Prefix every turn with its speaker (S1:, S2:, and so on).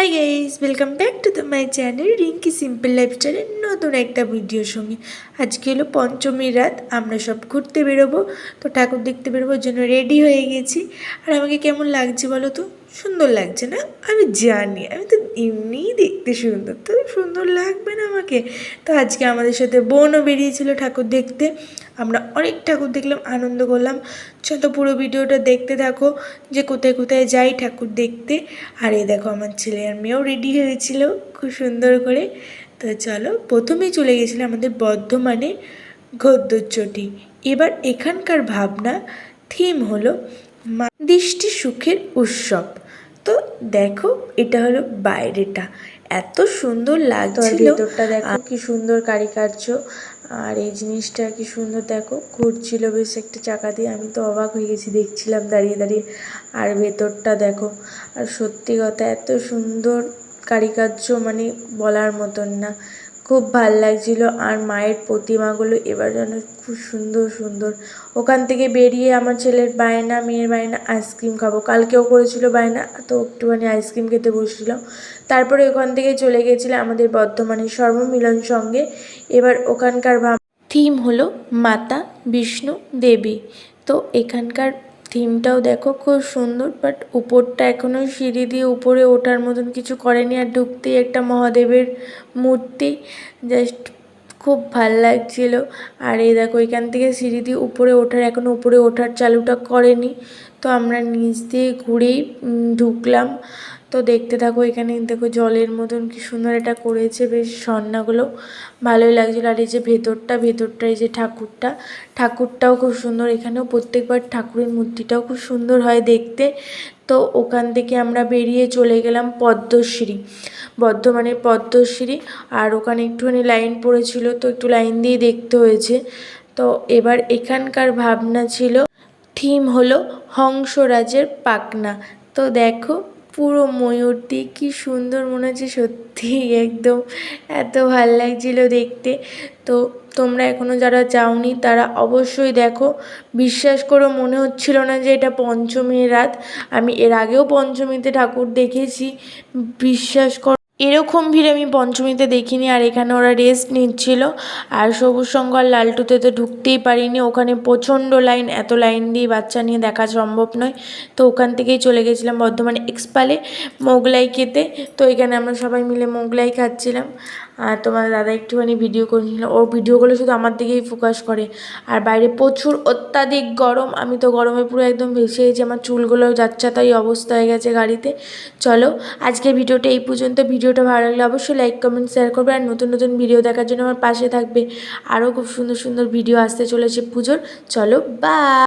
S1: Hi guys welcome back to the my channel Rinki simple life লাইফস্টাইলের নতুন একটা ভিডিওর সঙ্গে। আজকে হলো পঞ্চমীর রাত, আমরা সব ঘুরতে বেরোবো। তো ঠাকুর দেখতে বেরোবোর জন্য রেডি হয়ে গেছি। আর আমাকে কেমন লাগছে বলো তো? সুন্দর লাগছে না? আমি জানি, আমি তো এমনিই দেখতে সুন্দর, তো সুন্দর লাগবে না আমাকে? তো আজকে আমাদের সাথে বোনও বেরিয়েছিল ঠাকুর দেখতে। আমরা অনেক ঠাকুর দেখলাম, আনন্দ করলাম। চলো পুরো ভিডিওটা দেখতে থাকো, যে কোথায় কোথায় যাই ঠাকুর দেখতে। আর এই দেখো, আমার ছেলে আর মেয়েও রেডি হয়েছিল খুব সুন্দর করে। তো চলো, প্রথমেই চলে গেছিলাম আমাদের বর্ধমানে গদ্যচটি এবার এখানকার ভাবনা থিম হলো দৃষ্টি সুখের উৎসব। তো দেখো এটা হলো বাইরেটা। এত সুন্দর লাগছিল। ভেতরটা দেখো কি সুন্দর কারিকার্য। আর এই জিনিসটা কি সুন্দর দেখো ঘুরছিল বেশ একটা চাকা দিয়ে। আমি তো অবাক হয়ে গেছি দেখছিলাম দাঁড়িয়ে দাঁড়িয়ে। আর ভেতরটা দেখো আর সত্যি কথা এত সুন্দর কারিকার্য মানে বলার মতন না। খুব ভালো লাগছিল আর মায়ের প্রতিমাগুলো এবার যেন খুব সুন্দর সুন্দর। ওখান থেকে বেরিয়ে আমার ছেলের বায়না, মেয়ের বায়না, আইসক্রিম খাব। কালকেও করেছিল বায়না, তো একটুখানি আইসক্রিম খেতে বসছিল তারপরে ওখান থেকে চলে গেছিল আমাদের বর্ধমানের সর্বমিলন সঙ্গে। এবার ওখানকার থিম হলো মাতা, বিষ্ণু, দেবী। তো এখানকার থিমটাও দেখো খুব সুন্দর বাট উপরটা এখনও সিঁড়ি দিয়ে উপরে ওঠার মতন কিছু করেনি আর ঢুকতেই একটা মহাদেবের মূর্তি। জাস্ট খুব ভালো লাগছিল। আর এই দেখো, এখান থেকে সিঁড়ি দিয়ে উপরে ওঠার এখনও উপরে ওঠার চালুটা করেনি। তো আমরা নিচ দিয়ে ঘুরেই ঢুকলাম। তো দেখতে থাকো, এখানে দেখো জলের মতন কি সুন্দর এটা করেছে, বেশ ঝর্ণাগুলো। ভালোই লাগছিল। আর এই যে ভেতরটা ভেতরটা, এই যে ঠাকুরটা, ঠাকুরটাও খুব সুন্দর। এখানেও প্রত্যেকবার ঠাকুরের মূর্তিটাও খুব সুন্দর হয় দেখতে। তো ওখান থেকে আমরা বেরিয়ে চলে গেলাম পদ্মশ্রী। বর্ধমানের পদ্মশ্রী। আর ওখানে একটুখানি লাইন পড়েছিল, তো একটু লাইন দিয়ে দেখতে হয়েছে। তো এবার এখানকার ভাবনা ছিল থিম হলো হংসরাজের পাখনা। তো দেখো, পুরো ময়ূরটি কী সুন্দর মনে হচ্ছে সত্যি একদম এত ভালো লাগছিল দেখতে। তো তোমরা এখনও যারা যাওনি, তারা অবশ্যই দেখো। বিশ্বাস করো, মনে হচ্ছিল না যে এটা পঞ্চমীর রাত। আমি এর আগেও পঞ্চমীতে ঠাকুর দেখেছি। বিশ্বাস কর এরকম ভিড় আমি পঞ্চমীতে দেখিনি আর এখানে ওরা রেস্ট নিচ্ছিল। আর সবুজ সংঘ লালটুতে তো ঢুকতেই পারিনি। ওখানে প্রচণ্ড লাইন এত লাইন দিয়ে বাচ্চা নিয়ে দেখা সম্ভব নয়। তো ওখান থেকেই চলে গেছিলাম বর্ধমান এক্সপালে মোগলাই খেতে তো এখানে আমরা সবাই মিলে মোগলাই খাচ্ছিলাম। আর তোমার দাদা একটুখানি ভিডিও করেছিল। ও ভিডিওগুলো শুধু আমার দিকেই ফোকাস করে। আর বাইরে প্রচুর অত্যাধিক গরম। আমি তো গরমে পুরো একদম ভেসে গেছি। আমার চুলগুলো যাচ্ছে তাই অবস্থা হয়ে গেছে গাড়িতে। চলো, আজকের ভিডিওটা এই পর্যন্ত। ভিডিওটা ভালো লাগলে অবশ্যই লাইক কমেন্ট শেয়ার করবে আর নতুন নতুন ভিডিও দেখার জন্য আমার পাশে থাকবে। আরও খুব সুন্দর সুন্দর ভিডিও আসতে চলেছে পুজোর। চলো বা